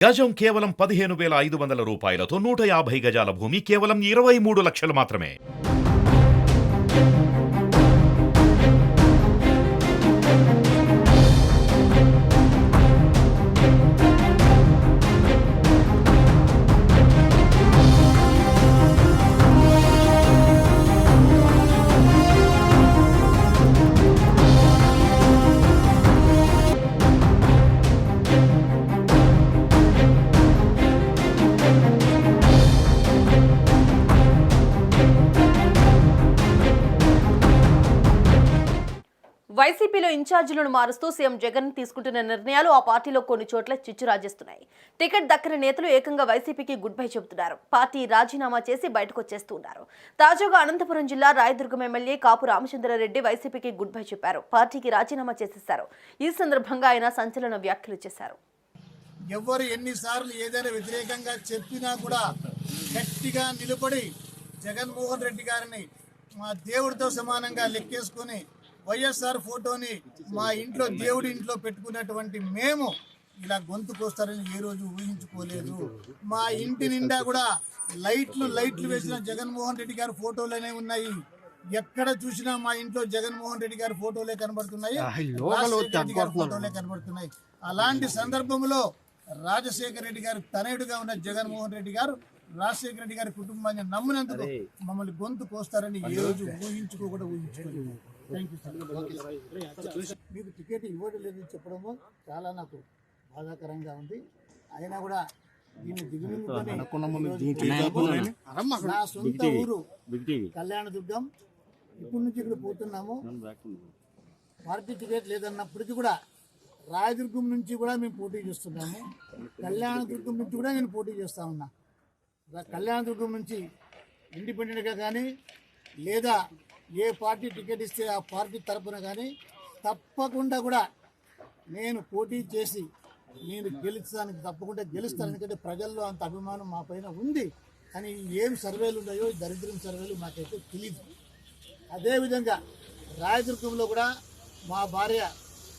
గజం కేవలం పదిహేను వేల ఐదు వందల రూపాయలతో నూట యాభై గజాల భూమి కేవలం ఇరవై మూడు లక్షలు మాత్రమే. వైసీపీలో ఇన్ఛార్జీలను మారుస్తూ సీఎం జగన్ తీసుకుంటున్న నిర్ణయాలు ఆ పార్టీలో కొన్ని చోట్ల చిచ్చు రాజేస్తున్నాయి టికెట్ దక్కని నేతలు ఏకంగా వైసీపీకి గుడ్ బై చెబుతున్నారు. పార్టీ రాజీనామా చేసి బయటకు వచ్చేస్తున్నారు. తాజాగా అనంతపురం జిల్లా రాయదుర్గం ఎమ్మెల్యే కాపు రామచంద్రారెడ్డి వైసీపీకి గుడ్ బై చెప్పారు. పార్టీకి రాజీనామా చేసేశారు. ఈ సందర్భంగా ఆయన సంచలన వ్యాఖ్యలు చేశారు. ఎవరు ఎన్నిసార్లు ఏదైనా వ్యతిరేకంగా చెప్పినా కూడా గట్టిగా నిలబడి జగన్మోహన్ రెడ్డి గారిని మా దేవుడితో సమానంగా లెక్కేసుకొని వైఎస్ఆర్ ఫోటోని మా ఇంట్లో దేవుడి ఇంట్లో పెట్టుకున్నటువంటి మేము ఇలా గొంతు కోస్తారని ఏ రోజు ఊహించుకోలేదు. మా ఇంటి నిండా కూడా లైట్లు లైట్లు వేసిన జగన్మోహన్ రెడ్డి గారి ఫోటోలనే ఉన్నాయి. ఎక్కడ చూసినా మా ఇంట్లో జగన్మోహన్ రెడ్డి గారి ఫోటోలే కనబడుతున్నాయి. రాజశేఖర రెడ్డి గారి ఫోటోలే కనబడుతున్నాయి. అలాంటి సందర్భంలో రాజశేఖర రెడ్డి గారు తనయుడుగా ఉన్న జగన్మోహన్ రెడ్డి గారు రాజశేఖర రెడ్డి గారి కుటుంబాన్ని నమ్మినందుకు మమ్మల్ని గొంతు కోస్తారని ఏ రోజు ఊహించుకోకుండా ఊహించుకోలేదు. మీకు టికెట్ ఇవ్వడం లేదని చెప్పడము చాలా నాకు బాధాకరంగా ఉంది. అయినా కూడా దీన్ని దిగుమింగుకొని నా సొంత ఊరు కళ్యాణదుర్గం ఇప్పటి నుంచి ఇక్కడ పోతున్నాము. పార్టీ టికెట్ లేదన్నప్పటికీ కూడా రాయదుర్గం నుంచి కూడా మేము పోటీ చేస్తున్నాము. కళ్యాణదుర్గం నుంచి కూడా నేను పోటీ చేస్తా ఉన్నా. కళ్యాణదుర్గం నుంచి ఇండిపెండెంట్గా కానీ లేదా ఏ పార్టీ టికెట్ ఇస్తే ఆ పార్టీ తరపున కానీ తప్పకుండా కూడా నేను పోటీ చేసి నేను గెలుస్తానికి తప్పకుండా గెలుస్తాను. ఎందుకంటే ప్రజల్లో అంత అభిమానం మా పైన ఉంది. కానీ ఏం సర్వేలు ఉన్నాయో దరిద్రం సర్వేలు మాకైతే తెలియదు అదేవిధంగా రాయదుర్గంలో కూడా మా భార్య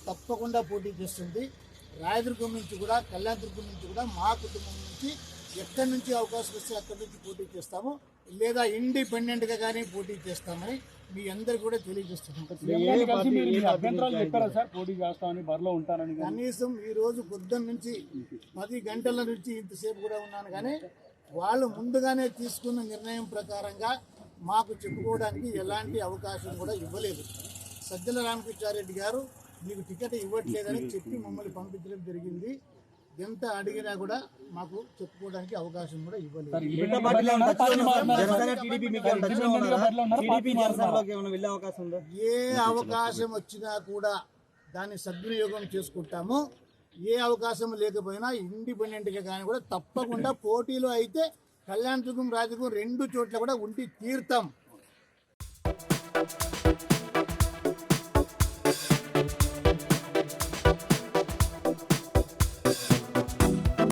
తప్పకుండా పోటీ చేస్తుంది. రాయదుర్గం నుంచి కూడా కళ్యాణదుర్గం నుంచి కూడా మా కుటుంబం నుంచి ఎక్కడి నుంచి అవకాశం వస్తే అక్కడి నుంచి పోటీ చేస్తాము. లేదా ఇండిపెండెంట్గా కానీ పోటీ చేస్తామని మీ అందరికి కూడా తెలియజేస్తున్నాం. కనీసం ఈ రోజు పొద్దున్న నుంచి పది గంటల నుంచి ఇంతసేపు కూడా ఉన్నాను కానీ వాళ్ళు ముందుగానే తీసుకున్న నిర్ణయం ప్రకారంగా మాకు చెప్పుకోవడానికి ఎలాంటి అవకాశం కూడా ఇవ్వలేదు. సజ్జల రామకృష్ణారెడ్డి గారు మీకు టికెట్ ఇవ్వట్లేదని చెప్పి మమ్మల్ని పంపించడం జరిగింది. ఎంత అడిగినా కూడా మాకు చెప్పుకోవడానికి అవకాశం కూడా ఇవ్వలేదు. ఏ అవకాశం వచ్చినా కూడా దాన్ని సద్వినియోగం చేసుకుంటాము. ఏ అవకాశం లేకపోయినా ఇండిపెండెంట్గా కానీ కూడా తప్పకుండా పోటీలో అయితే కళ్యాణ్ దుర్గం రాజుకు రెండు చోట్ల కూడా ఉండి తీర్థం